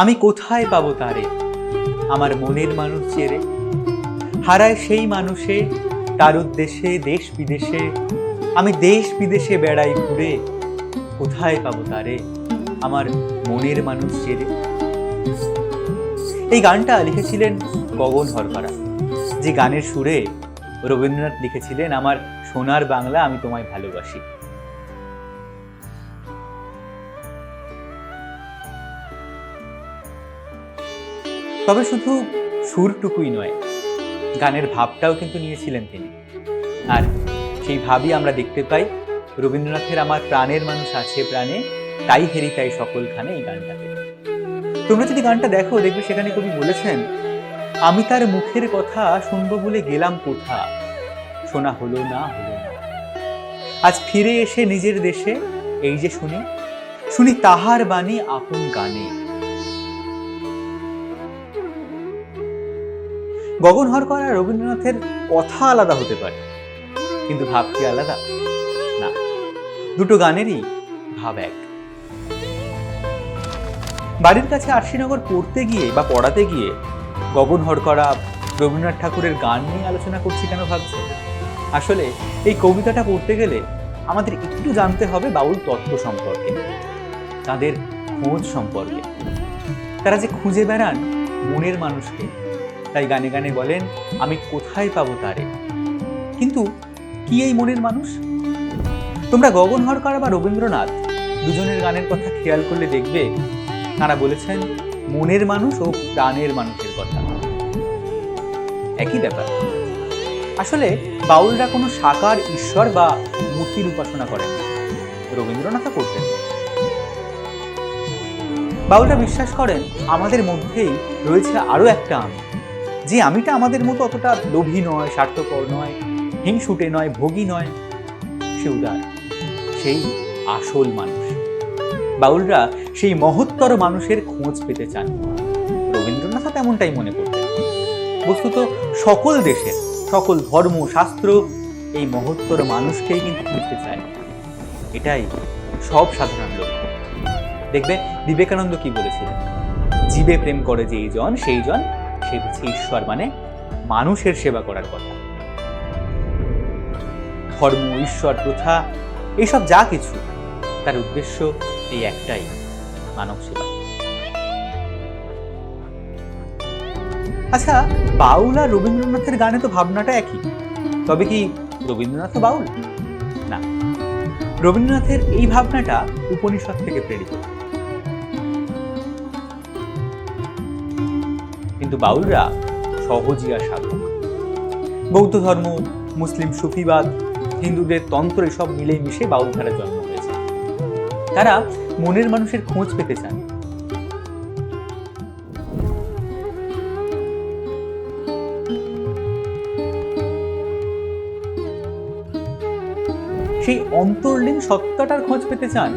আমি কোথায় পাবো তারে? আমার মনের মানুষ চেরে হারায় সেই মানুষে, তার উদ্দেশ্যে দেশ বিদেশে, আমি দেশ বিদেশে বেড়াই ঘুরে, কোথায় পাবো তারে? আমার মনের মানুষ চেরে এই গানটা লিখেছিলেন গগন হরকরা যে গানের সুরে রবীন্দ্রনাথ লিখেছিলেন, আমার সোনার বাংলা আমি তোমায় ভালোবাসি। তবে শুধু সুরটুকুই নয়, গানের ভাবটাও কিন্তু নিয়েছিলেন তিনি। আর সেই ভাবই আমরা দেখতে পাই, রবীন্দ্রনাথের আমার প্রাণের মানুষ আছে প্রাণে, তাই হেরি তাই সকলখানে এই গানটাতে। তোমরা যদি গানটা দেখো, দেখবে সেখানে কবি বলেছেন, আমি তার মুখের কথা শুনব বলে গেলাম কোথা? শোনা হলো না হলো না। আজ ফিরে এসে নিজের দেশে, এই যে শুনি শুনি তাহার বাণী আপন গানে। গগন হরকর আর রবীন্দ্রনাথের কথা আলাদা হতে পারে, কিন্তু ভাব কি আলাদা? না, দুটো গানেরই ভাব এক। বাড়ির কাছে আরশিনগর পড়তে গিয়ে বা পড়াতে গিয়ে গগন হরকরা রবীন্দ্রনাথ ঠাকুরের গান নিয়ে আলোচনা করছি কেন ভাবছ? আসলে এই কবিতাটা পড়তে গেলে আমাদের একটু জানতে হবে বাউল তত্ত্ব সম্পর্কে, তাদের খোঁজ সম্পর্কে। তারা যে খুঁজে বেড়ান মনের মানুষকে তাই গানে গানে বলেন, আমি কোথায় পাবো তারে? কিন্তু কি এই মনের মানুষ? তোমরা গগন হরকার বা রবীন্দ্রনাথ, দুজনের গানের কথা খেয়াল করলে দেখবে তারা বলেছেন, মনের মানুষ ও প্রাণের মানুষের কথা। একই ব্যাপার। আসলে বাউলরা কোনো সাকার, ঈশ্বর বা মূর্তির উপাসনা করেন রবীন্দ্রনাথও করতেন। বাউলরা বিশ্বাস করেন, আমাদের মধ্যেই রয়েছে আরও একটা আমি যে আমিটা আমাদের মতো অতটা লোভী নয়, স্বার্থপর নয়, হিংসুটে নয়, ভোগী নয়, সে উদার, সেই আসল মানুষ। বাউলরা সেই মহত্তর মানুষের খোঁজ পেতে চান। রবীন্দ্রনাথ তেমনটাই মনে করতেন। বস্তুত সকল দেশের, সকল ধর্ম শাস্ত্র এই মহত্তর মানুষকেই কিন্তু খুঁজতে চায়। এটাই সব সাধারণ লোক। দেখবে বিবেকানন্দ কি বলেছিলেন? জীবে প্রেম করে যেই জন, সেই জন সে হচ্ছে ঈশ্বর মানে মানুষের সেবা করার কথা। ধর্ম, ঈশ্বর, প্রথা এইসব যা কিছু, তার উদ্দেশ্য এই একটাই, মানব সেবা। আচ্ছা বাউল আর রবীন্দ্রনাথের গানে তো ভাবনাটা একই। তবে কি রবীন্দ্রনাথ বাউল? না। রবীন্দ্রনাথের এই ভাবনাটা উপনিষদ থেকে প্রেরিত। কিন্তু বাউলরা সহজিয়া সাধক বৌদ্ধ ধর্ম, মুসলিম সুফিবাদ, হিন্দুদের তন্ত্র এসব মিলে মিশে বাউল ধারা জন্ম হয়েছে। তারা মনের মানুষের খোঁজ পেতে চান। সেই অন্তর্লীন সত্তাটার খোঁজ পেতে চান,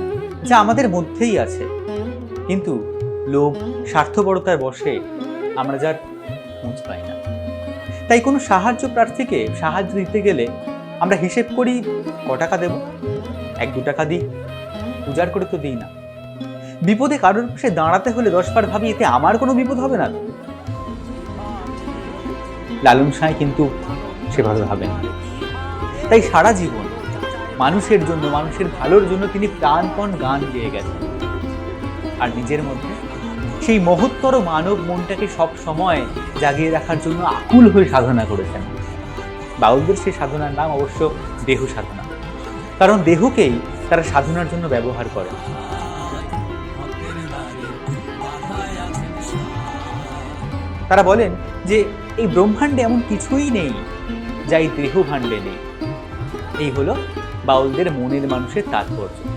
যা আমাদের মধ্যেই আছে। কিন্তু লোভ স্বার্থপরতার বসে আমরা যার খোঁজ পাই না। তাই কোনো সাহায্য প্রার্থীকে সাহায্য দিতে গেলে আমরা হিসেব করি, ক টাকা দেব? এক, দু টাকা দিই? উজাড় করে তো দিই না। বিপদে কারোর পাশে দাঁড়াতে হলে দশবার ভাবি, এতে আমার কোনো বিপদ হবে না। লালন সাঁই কিন্তু সেভাবে না। তাই সারা জীবন মানুষের জন্য, মানুষের ভালোর জন্য তিনি প্রাণপণ গান গেয়ে গেছেন। আর নিজের মধ্যে সেই মহত্তর মানব মনটাকে সব সময় জাগিয়ে রাখার জন্য আকুল হয়ে সাধনা করেছেন। বাউলদের সেই সাধনার নাম অবশ্য দেহ সাধনা। কারণ দেহকেই তারা সাধনার জন্য ব্যবহার করে। তারা বলেন যে, এই ব্রহ্মাণ্ডে এমন কিছুই নেই যা এই দেহ ভাণ্ডে নেই। এই হলো বাউলদের মনের মানুষের তাৎপর্য।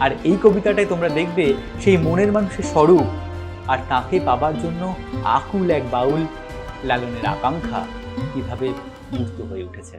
আর এই কবিতাটায় তোমরা দেখবে সেই মনের মানুষের স্বরূপ আর তাকে পাবার জন্য আকুল এক বাউল লালনের আকাঙ্ক্ষা কীভাবে মুক্ত হয়ে উঠেছে।